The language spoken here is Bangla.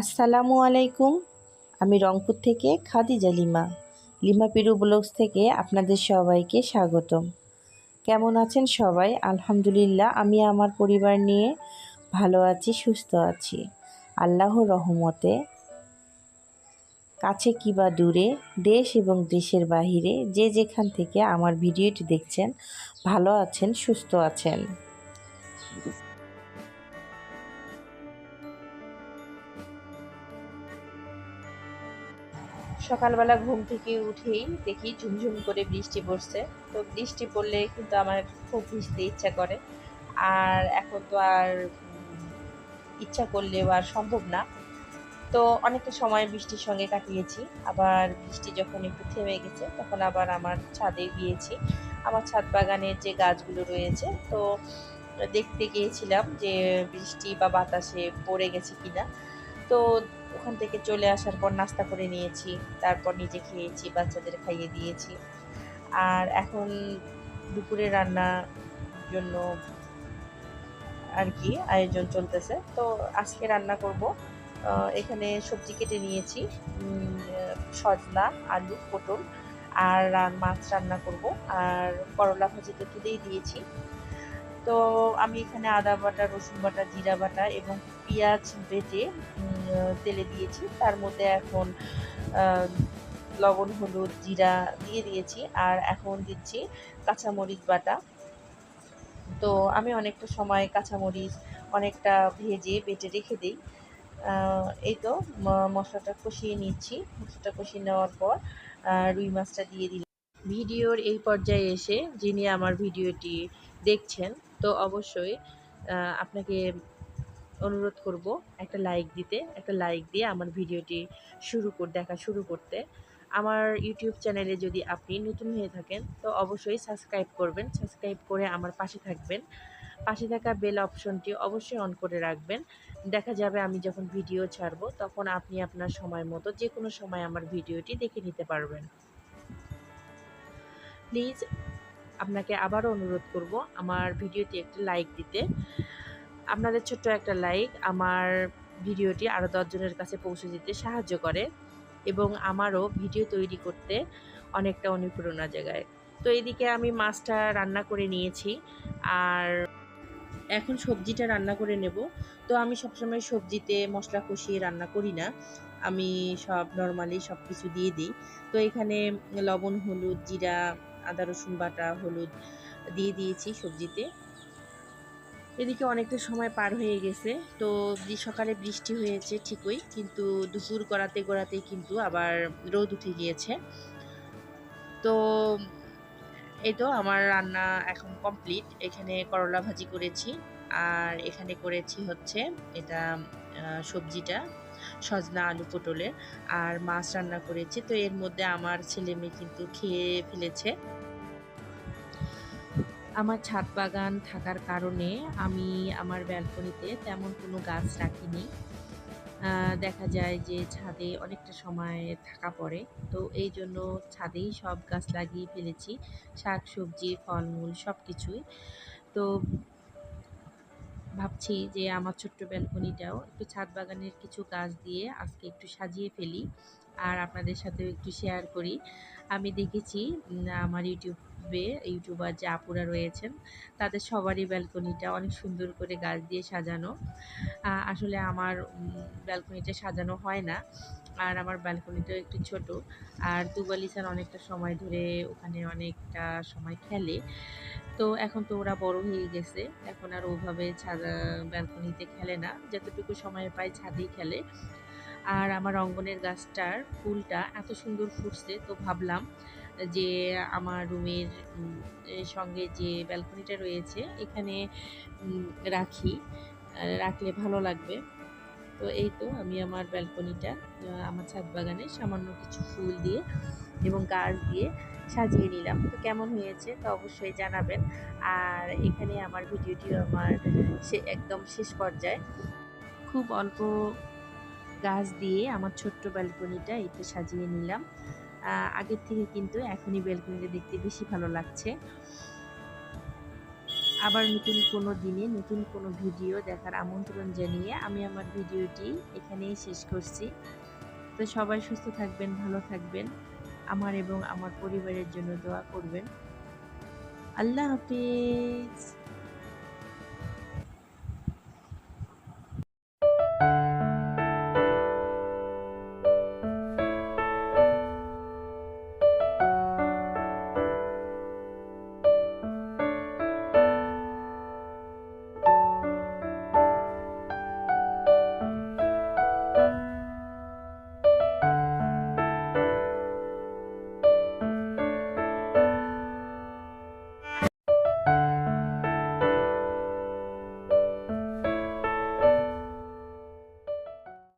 আসসালামু আলাইকুম। আমি রংপুর থেকে খাদিজা লিমা। লিমা পিরু ব্লগস থেকে আপনাদের সবাইকে স্বাগতম। কেমন আছেন সবাই? আলহামদুলিল্লাহ, আমি আমার পরিবার নিয়ে ভালো আছি, সুস্থ আছি। আল্লাহর রহমতে। কাছে কিবা দূরে, দেশ এবং দেশের বাহিরে যে যেখান থেকে আমার ভিডিওটি দেখছেন, ভালো আছেন, সুস্থ আছেন। সকালবেলা ঘুম থেকে উঠেই দেখি ঝুমঝুম করে বৃষ্টি পড়ছে। তো বৃষ্টি পড়লে কিন্তু আমার খুব ভিজতে ইচ্ছা করে। আর এখন তো আর ইচ্ছা করলেও আর সম্ভব না। তো অনেকটা সময় বৃষ্টির সঙ্গে কাটিয়েছি। আবার বৃষ্টি যখন একটু থেমে গেছে, তখন আবার আমার ছাদে গিয়েছি। আমার ছাদ বাগানের যে গাছগুলো রয়েছে, তো দেখতে গিয়েছিলাম যে বৃষ্টি বা বাতাসে পড়ে গেছে কিনা। তো ওখান থেকে চলে আসার পর নাস্তা করে নিয়েছি, তারপর নিজে খেয়েছি, বাচ্চাদের খাইয়ে দিয়েছি। আর এখন দুপুরে রান্নার জন্য আর কি আয়োজন চলতেছে। তো আজকে রান্না করব। এখানে সবজি কেটে নিয়েছি সজনা, আলু, পটল আর মাছ রান্না করব। আর করলা ভাজি তো তুলেই দিয়েছি। তো আমি এখানে আদা বাটা, রসুন বাটা, জিরা বাটা এবং পেঁয়াজ বেটে তেলে দিয়েছি। তার মধ্যে এখন লবণ, হলুদ, জিরা দিয়ে দিয়েছি। আর এখন দিচ্ছি কাঁচামরিচ বাটা। তো আমি অনেকটা সময় কাঁচামরিচ অনেকটা ভেজে, বেটে রেখে দিই। এই তো মশলাটা কষিয়ে নিচ্ছি। মশলাটা কষিয়ে নেওয়ার পর রুই মাছটা দিয়ে দিলাম। ভিডিওর এই পর্যায়ে এসে যিনি আমার ভিডিওটি দেখছেন, তো অবশ্যই আপনাকে অনুরোধ করব একটা লাইক দিতে, একটা লাইক দিয়ে আমার ভিডিওটি শুরু কর, দেখা শুরু করতে। আমার ইউটিউব চ্যানেলে যদি আপনি নতুন হয়ে থাকেন, তো অবশ্যই সাবস্ক্রাইব করবেন। সাবস্ক্রাইব করে আমার পাশে থাকবেন। পাশে থাকা বেল অপশনটি অবশ্যই অন করে রাখবেন। দেখা যাবে আমি যখন ভিডিও ছাড়ব, তখন আপনি আপনার সময় মতো যে কোনো সময় আমার ভিডিওটি দেখে নিতে পারবেন। প্লিজ আপনাকে আবারও অনুরোধ করব আমার ভিডিওটি একটি লাইক দিতে। আপনাদের ছোট্ট একটা লাইক আমার ভিডিওটি আরও দশজনের কাছে পৌঁছে দিতে সাহায্য করে এবং আমারও ভিডিও তৈরি করতে অনেকটা অনুপ্রেরণা জায়গায় তো এদিকে আমি মাছটা রান্না করে নিয়েছি আর এখন সবজিটা রান্না করে নেব। তো আমি সবসময় সবজিতে মশলা কষিয়ে রান্না করি না। আমি সব নর্মালি সব কিছু দিয়ে দিই। তো এখানে লবণ, হলুদ, জিরা, আদা, রসুন বাটা, হলুদ দিয়ে দিয়েছি সবজিতে। এদিকে অনেকটা সময় পার হয়ে গেছে। তো সকালে বৃষ্টি হয়েছে ঠিকই, কিন্তু দুপুর গড়াতে গড়াতেই কিন্তু আবার রোদ উঠে গিয়েছে। তো এই তো আমার রান্না এখন কমপ্লিট। এখানে করলা ভাজি করেছি, আর এখানে করেছি হচ্ছে এটা সবজিটা, সজনা আলু পটলের, আর মাছ রান্না করেছি। তো এর মধ্যে আমার ছেলে মেয়ে কিন্তু খেয়ে ফেলেছে। আমার ছাদ বাগান থাকার কারণে আমি আমার ব্যালকনিতে তেমন কোনো গাছ রাখিনি। দেখা যায় যে ছাদে অনেকটা সময় থাকা পড়ে। তো এই জন্য ছাদেই সব গাছ লাগিয়ে ফেলেছি। শাক, সবজি, ফলমূল সব কিছুই তো ভাবছি যে আমার ছোট্ট ব্যালকনিটাও একটু ছাদ বাগানের কিছু গাছ দিয়ে আজকে একটু সাজিয়ে ফেলি। আর আপনাদের সাথেও একটু শেয়ার করি। আমি দেখেছি আমার ইউটিউবে ইউটিউবার যে আপুরা রয়েছেন, তাদের সবারই ব্যালকনিটা অনেক সুন্দর করে গাছ দিয়ে সাজানো। আসলে আমার ব্যালকনিটা সাজানো হয় না, আর আমার ব্যালকনিটা একটু ছোট। আর তুবালিসান অনেকটা সময় ধরে ওখানে অনেকটা সময় খেলে। তো এখন তো ওরা বড় হয়ে গেছে, এখন আর ওভাবে ছাদা, ব্যালকনিতে খেলে না। যতটুকু সময় পায় ছাদেই খেলে। আর আমার অঙ্গনের গাছটার ফুলটা এত সুন্দর ফুটছে, তো ভাবলাম যে আমার রুমের সঙ্গে যে ব্যালকনিটা রয়েছে, এখানে রাখি রাখলে ভালো লাগবে। তো এই তো আমি আমার ব্যালকনিটা আমার ছাদ বাগানে সামান্য কিছু ফুল দিয়ে এবং গাছ দিয়ে সাজিয়ে নিলাম। তো কেমন হয়েছে তো অবশ্যই জানাবেন। আর এখানে আমার ভিডিওটি আমার সে, একদম শেষ পর্যায়ে। খুব অল্প গাছ দিয়ে আমার ছোট্ট ব্যালকনিটা এতে সাজিয়ে নিলাম। আগের থেকে কিন্তু এখনই ব্যালকনিটা দেখতে বেশি ভালো লাগছে। আবার নতুন কোনো দিনে নতুন কোনো ভিডিও দেখার আমন্ত্রণ জানিয়ে আমি আমার ভিডিওটি এখানেই শেষ করছি। তো সবাই সুস্থ থাকবেন, ভালো থাকবেন। আমার এবং আমার পরিবারের জন্য দোয়া করবেন। আল্লাহ হাফিজ।